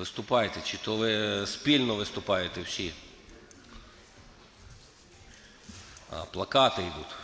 Виступайте, чи то ви спільно виступаєте всі? А, плакати йдуть.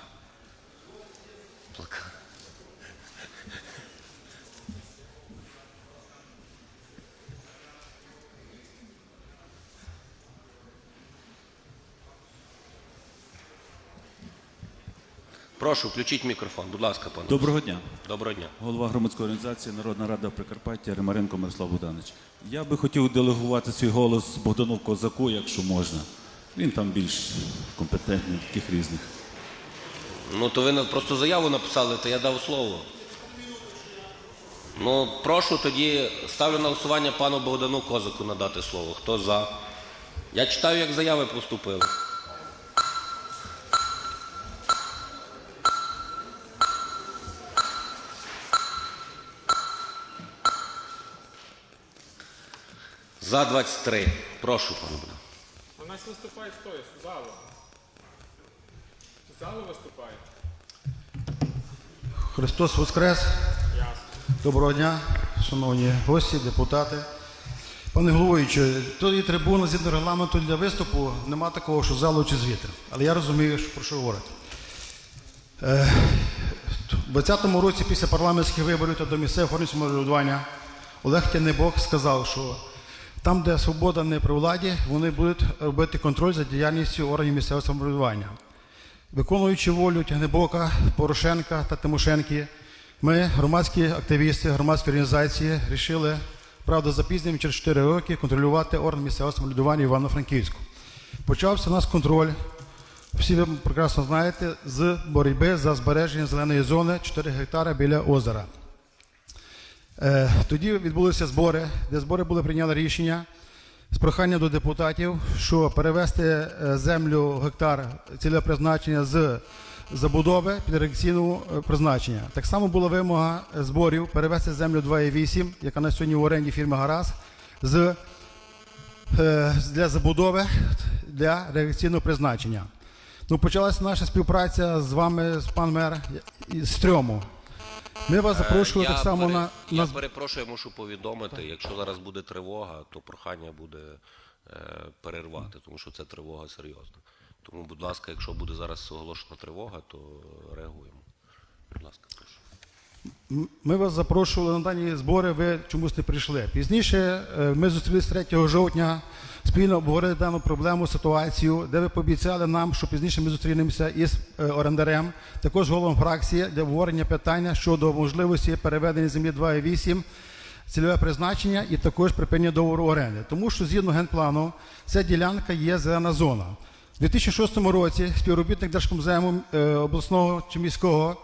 Прошу, включіть мікрофон, будь ласка, пане. Доброго дня. Доброго дня. Голова громадської організації Народна Рада Прикарпаття Римаренко Мирослав Богданович. Я би хотів делегувати свій голос Богдану Козаку, якщо можна. Він там більш компетентний таких різних. Ну, то ви просто заяву написали, то я дав слово. Ну, прошу тоді ставлю на голосування пану Богдану Козаку надати слово. Хто за? Я читаю, як заяви поступили. За 23. Прошу, пане Богдан. У нас виступає хто? З залу. З залу виступає. Христос Воскрес! Ясно. Доброго дня, шановні гості, депутати. Пане головуючий, тут є трибуна згідно регламенту для виступу, нема такого, що залу чи звідти. Але я розумію, що про що говорити. Е, У 2020 році після парламентських виборів та до місцевого самоврядування Олег Тянебок сказав, що там, де свобода не при владі, вони будуть робити контроль за діяльністю органів місцевого самоврядування. Виконуючи волю Тягнебока, Порошенка та Тимошенки, ми, громадські активісти, громадські організації, рішили, правда, запізненням через 4 роки контролювати орган місцевого самоврядування Івано-Франківську. Почався у нас контроль, всі ви прекрасно знаєте, з боротьби за збереження зеленої зони 4 гектари біля озера. Е, Тоді відбулися збори, де збори були прийняли рішення з проханням до депутатів, що перевести е, землю гектар цільове призначення з забудови під рекційне призначення. Так само була вимога зборів перевести землю 2,8, яка на сьогодні в оренді фірми Гараз, з, е, для забудови для рекційного призначення. Ну, почалася наша співпраця з вами, з пан мер, з трьому. Ми вас запрошували Е, так само на, Я перепрошую, мушу повідомити, якщо зараз буде тривога, то прохання буде е, перервати, тому що це тривога серйозна. Тому, будь ласка, якщо буде зараз оголошена тривога, то реагуємо. Будь ласка. Ми вас запрошували на дані збори, ви чомусь не прийшли. Пізніше е, ми зустрілися 3 жовтня, спільно обговорили дану проблему, ситуацію, де ви пообіцяли нам, що пізніше ми зустрінемося із е, орендарем, також головом фракції для обговорення питання щодо можливості переведення землі 2,8 цільове призначення і також припинення договору оренди. Тому що згідно генплану ця ділянка є зелена зона. У 2006 році співробітник Держкомзему е, обласного чи міського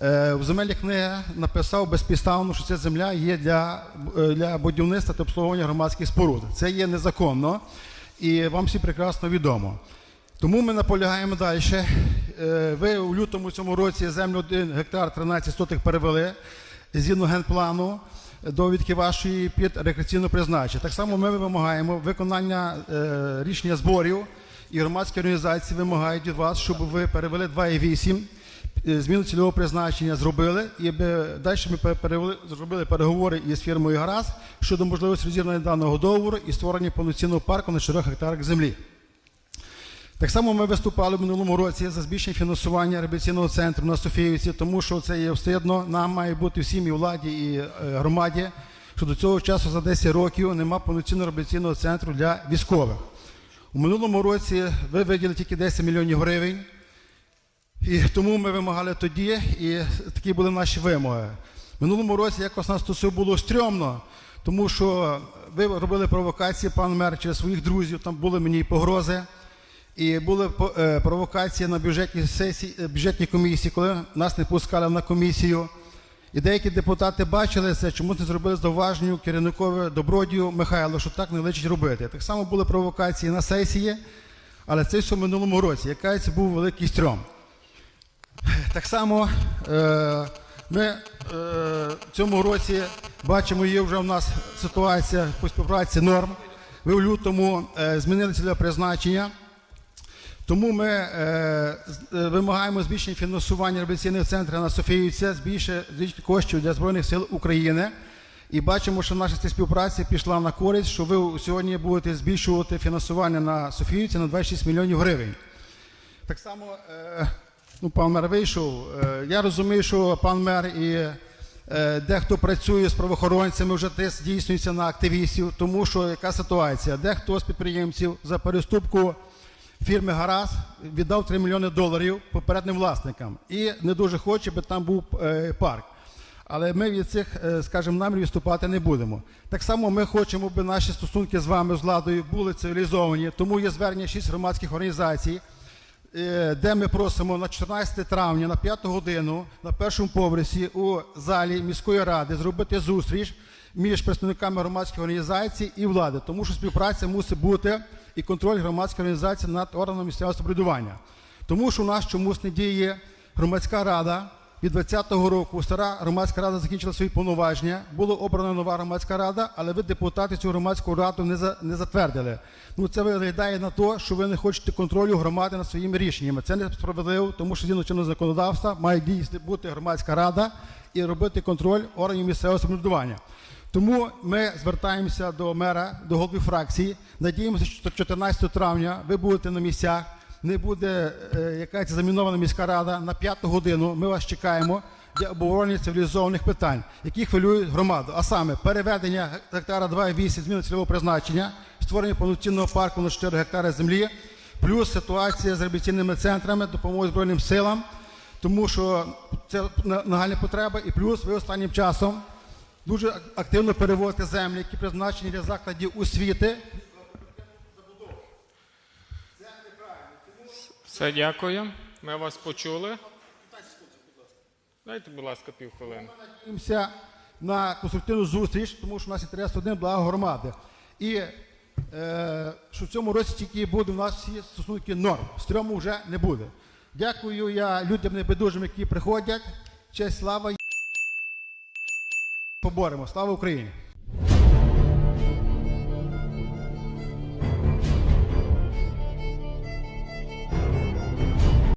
В земельні книги написав безпідставно, що ця земля є для, е, для будівництва та обслуговування громадських споруд. Це є незаконно і вам всі прекрасно відомо. Тому ми наполягаємо далі. Е, Ви у лютому цьому році землю 1 гектар 13 сотих перевели згідно генплану довідки вашої під рекреаційне призначення. Так само ми вимагаємо виконання е, рішення зборів і громадські організації вимагають від вас, щоб ви перевели 2,8 е, зміну цільового призначення зробили, і далі ми зробили переговори із фірмою Гараз щодо можливості розірвання даного договору і створення повноцінного парку на 4 гектарах землі. Так само ми виступали в минулому році за збільшення фінансування реабілітаційного центру на Софіївці, тому що це є встидно. Нам має бути всім і владі, і е, громаді, що до цього часу за 10 років немає повноцінного реабілітаційного центру для військових. У минулому році ви виділили тільки 10 мільйонів гривень. І тому ми вимагали тоді, і такі були наші вимоги. Минулому році якось нас то все було стрьомно, тому що ви робили провокації, пан мер, через своїх друзів, там були мені погрози. І були е, провокації на бюджетній сесії, е, бюджетній комісії, коли нас не пускали на комісію. І деякі депутати бачили це, чому не зробили зауваження керівникові добродію Михайлу, що так не личить робити. Так само були провокації на сесії, але це все в минулому році. Яка це був великий стрьом. Так само е, ми е, в цьому році бачимо, є вже в нас ситуація по співпраці норм. Ви в лютому е, змінили цільове призначення. Тому ми е, вимагаємо збільшення фінансування реабілітаційних центрів на Софіївці, збільшення коштів для Збройних сил України І бачимо, що наша ця співпраця пішла на користь, що ви сьогодні будете збільшувати фінансування на Софіївці на 26 мільйонів гривень. Так само, ну, пан мер вийшов. Е, я розумію, що пан мер і е, дехто працює з правоохоронцями, вже тиск здійснюється на активістів, тому що яка ситуація? Дехто з підприємців за переступку фірми Гараз віддав 3 мільйони доларів попереднім власникам і не дуже хоче, би там був е, парк. Але ми від цих, скажімо, намірів відступати не будемо. Так само ми хочемо, би наші стосунки з вами, з владою, були цивілізовані. Тому є звернення шість громадських організацій, де ми просимо на 14 травня на 5 годину на першому поверсі у залі міської ради зробити зустріч між представниками громадських організацій і влади, тому що співпраця мусить бути і контроль громадської організації над органом місцевого самоврядування. Тому що у нас чомусь не діє громадська рада. Від 20-го року стара громадська рада закінчила свої повноваження. Була обрана нова громадська рада, але ви депутати цю громадську раду не, за, не затвердили. Ну це виглядає на те, що ви не хочете контролю громади над своїми рішеннями. Це несправедливо, тому що згідно чинного законодавства має дійсно бути громадська рада і робити контроль органів місцевого самоврядування. Тому ми звертаємося до мера, до голови фракції. Надіємося, що 14 травня ви будете на місцях. Не буде е, якась замінована міська рада на п'яту годину. Ми вас чекаємо для обговорення цивілізованих питань, які хвилюють громаду. А саме переведення гектара 2,8 зміни цільового призначення, створення повноцінного парку на 4 гектари землі, плюс ситуація з реабілітаційними центрами, допомоги Збройним силам, тому що це на- нагальна потреба, і плюс ви останнім часом дуже активно переводите землі, які призначені для закладів освіти. Все, дякую. Ми вас почули. Дайте, будь ласка, півхвилини. Надіємося на конструктивну зустріч, тому що у нас інтерес один благо громади. І е, що в цьому році тільки буде у нас всі стосунки норм. Стрьому вже не буде. Дякую я людям небайдужим, які приходять. Честь слава. Поборемо. Слава Україні!